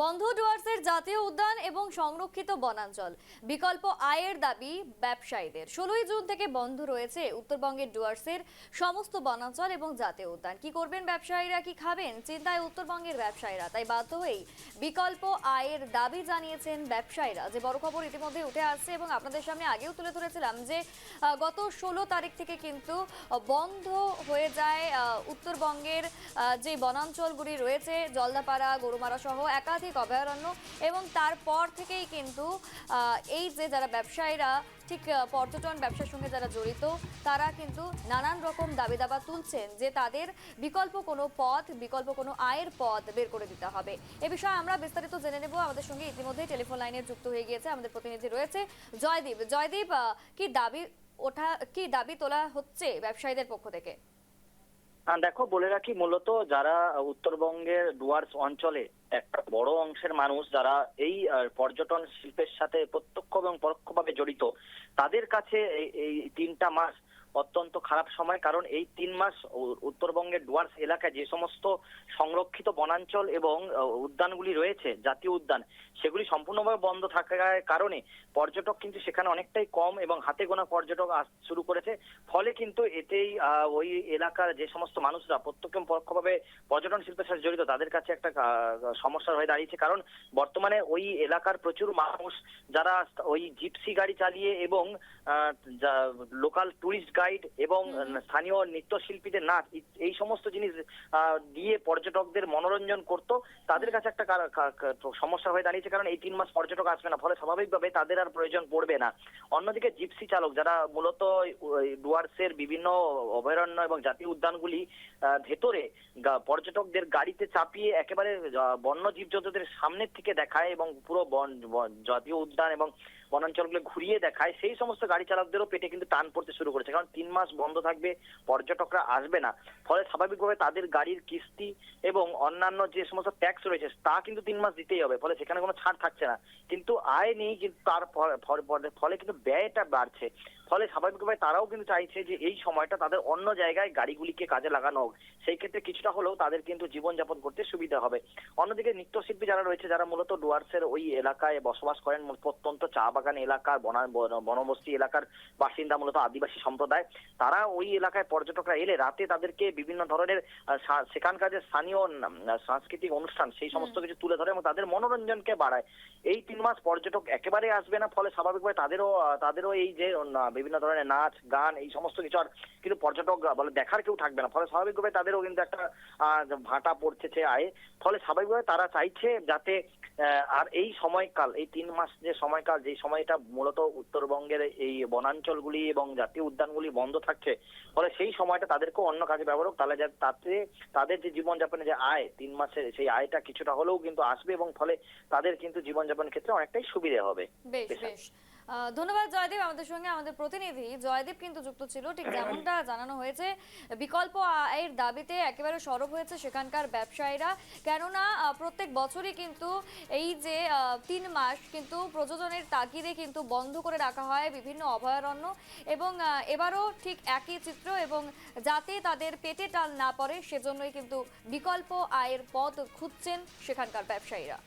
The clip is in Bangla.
বন্ধ ডুয়ার্সের জাতীয় উদ্যান এবং সংরক্ষিত বনাঞ্চল। বিকল্প আয়ের দাবি ব্যবসায়ীদের। ষোলোই জুন থেকে বন্ধ রয়েছে উত্তরবঙ্গের ডুয়ার্সের সমস্ত বনাঞ্চল এবং জাতীয় উদ্যান। কি করবেন ব্যবসায়ীরা, কি খাবেন? চিন্তায় উত্তরবঙ্গের ব্যবসায়ীরা। তাই বাধ্য হয়েই বিকল্প আয়ের দাবি জানিয়েছেন ব্যবসায়ীরা। যে বড় খবর ইতিমধ্যে উঠে আসছে এবং আপনাদের সামনে আগেও তুলে ধরেছিলাম যে গত ষোলো তারিখ থেকে কিন্তু বন্ধ হয়ে যায় উত্তরবঙ্গের যে বনাঞ্চলগুলি রয়েছে, জলদাপাড়া, গরুমারা সহ একাধিক অভয়ারণ্য এবং তারপর থেকেই কিন্তু এই যে যারা ব্যবসায়ীরা, ঠিক পর্যটন ব্যবসার সঙ্গে যারা জড়িত, তারা কিন্তু নানান রকম দাবি দাবা তুলছেন যে তাদের বিকল্প কোনো পথ, বিকল্প কোনো আয়ের পথ বের করে দিতে হবে। এ বিষয়ে আমরা বিস্তারিত জেনে নেব। আমাদের সঙ্গে ইতিমধ্যেই টেলিফোন লাইনে যুক্ত হয়ে গিয়েছে আমাদের প্রতিনিধি রয়েছে জয়দীপ। জয়দীপ কি দাবি ওঠা, কি দাবি তোলা হচ্ছে ব্যবসায়ীদের পক্ষ থেকে? দেখো, বলে রাখি, মূলত যারা উত্তরবঙ্গের ডুয়ার্স অঞ্চলে একটা বড় অংশের মানুষ, যারা এই পর্যটন শিল্পের সাথে প্রত্যক্ষ এবং পরোক্ষভাবে জড়িত, তাদের কাছে এই- তিনটা মাস অত্যন্ত খারাপ সময়, কারণ এই তিন মাস উত্তরবঙ্গের ডুয়ার্স এলাকায় যে সমস্ত সংরক্ষিত বনাঞ্চল এবং উদ্যানগুলি রয়েছে, জাতীয় উদ্যান, সেগুলি সম্পূর্ণভাবে বন্ধ থাকার কারণে পর্যটক কিন্তু সেখানে অনেকটাই কম এবং হাতে গোনা পর্যটক শুরু করেছে। ফলে কিন্তু এতেই ওই এলাকার যে সমস্ত মানুষরা প্রত্যক্ষ পরোক্ষভাবে পর্যটন শিল্পের সাথে জড়িত, তাদের কাছে একটা সমস্যা হয়ে দাঁড়িয়েছে। কারণ বর্তমানে ওই এলাকার প্রচুর মানুষ যারা ওই জিপসি গাড়ি চালিয়ে এবং লোকাল টুরিস্ট গাইড এবং স্থানীয় নৃত্যশিল্পীদের নাচ এই সমস্ত জিনিস দিয়ে পর্যটকদের মনোরঞ্জন করত তাদের কাছে একটা সমস্যা হয়ে দাঁড়িয়েছে কারণ এই তিন মাস পর্যটক আসবে না ফলে স্বাভাবিকভাবে তাদের আর প্রয়োজন পড়বে না। অন্যদিকে জিপসি চালক যারা মূলত ডুয়ার্সের বিভিন্ন অভয়ারণ্য এবং জাতীয় উদ্যানগুলি ভেতরে পর্যটকদের গাড়িতে চাপিয়ে একেবারে বন্য জীবজন্তুদের সামনের থেকে দেখায় এবং পুরো বন বন- জাতীয় উদ্যান এবং বনাঞ্চলগুলো ঘুরিয়ে দেখায় সেই সমস্ত গাড়ি চালকদেরও পেটে কিন্তু টান পড়তে শুরু করেছে। কারণ তিন মাস বন্ধ থাকবে, পর্যটকরা আসবে না। ফলে স্বাভাবিকভাবে তাদের গাড়ির কিস্তি এবং অন্যান্য যে সমস্ত ট্যাক্স রয়েছে, তা কিন্তু তিন মাস দিতেই হবে, ফলে সেখানে কোনো ছাড় থাকছে না। কিন্তু আয় নেই, কিন্তু তার ফলে- কিন্তু ব্যয়টা বাড়ছে। ফলে স্বাভাবিকভাবে তারাও কিন্তু চাইছে যে এই সময়টা তাদের অন্য জায়গায় গাড়িগুলিকে কাজে লাগানো হোক। সেই ক্ষেত্রে কিছুটা হলেও তাদের কিন্তু জীবনযাপন করতে সুবিধা হবে। অন্যদিকে নৃত্যশিল্পী যারা রয়েছে, যারা মূলত ডুয়ার্সের ওই এলাকায় বসবাস করেন প্রত্যন্ত চা বাগান এলাকার বন- বনবস্তি এলাকার বাসিন্দা, মূলত আদিবাসী সম্প্রদায় তারা ওই এলাকায় পর্যটকরা এলে রাতে তাদেরকে বিভিন্ন ধরনের সেখানকার যে স্থানীয় সাংস্কৃতিক অনুষ্ঠান সেই সমস্ত কিছু তুলে ধরে এবং তাদের মনোরঞ্জনকে বাড়ায়। এই তিন মাস পর্যটক একেবারে আসবে না ফলে স্বাভাবিকভাবে তাদেরও তাদেরও এই যে বিভিন্ন ধরনের নাচ গান এই সমস্ত কিছু আর কিন্তু পর্যটক বলে দেখার কেউ থাকবে না। ফলে স্বাভাবিকভাবে তাদেরও কিন্তু একটা আহ, ভাটা পড়ছে আয়ে। ফলে স্বাভাবিকভাবে তারা চাইছে যাতে আহ, আর এই সময়কাল এই তিন মাস যে সময়কাল যে সময়টা মূলত উত্তরবঙ্গের এই বনাঞ্চলগুলি এবং জাতীয় উদ্যানগুলি বন্ধ থাকছে ফলে সেই সময়টা তাদেরকে অন্য কাজে ব্যবহার হোক তাহলে তাতে তাদের যে জীবনযাপনের যে আয় তিন মাসের সেই আয়টা কিছুটা হলেও কিন্তু আসবে এবং ফলে তাদের কিন্তু জীবনযাপনের ক্ষেত্রে অনেকটাই সুবিধা হবে বেশ বেশ। ধন্যবাদ জয়দীপ আমাদের সঙ্গে, আমাদের প্রতিনিধি। জয়দীপ কিন্তু যুক্ত ছিল, ঠিক যেমনটা জানানো হয়েছে। বিকল্প আয়ের দাবিতে একেবারে সরব হয়েছে সেখানকার ব্যবসায়ীরা। কেননা প্রত্যেক বছরই কিন্তু এই যে তিন মাস কিন্তু প্রযোজনের তাগিদে কিন্তু বন্ধ করে রাখা হয় বিভিন্ন অভয়ারণ্য এবং এবারও ঠিক একই চিত্র এবং যাতে তাদের পেটে টাল না পড়ে, সেজন্যই কিন্তু বিকল্প আয়ের পথ খুঁজছেন সেখানকার ব্যবসায়ীরা।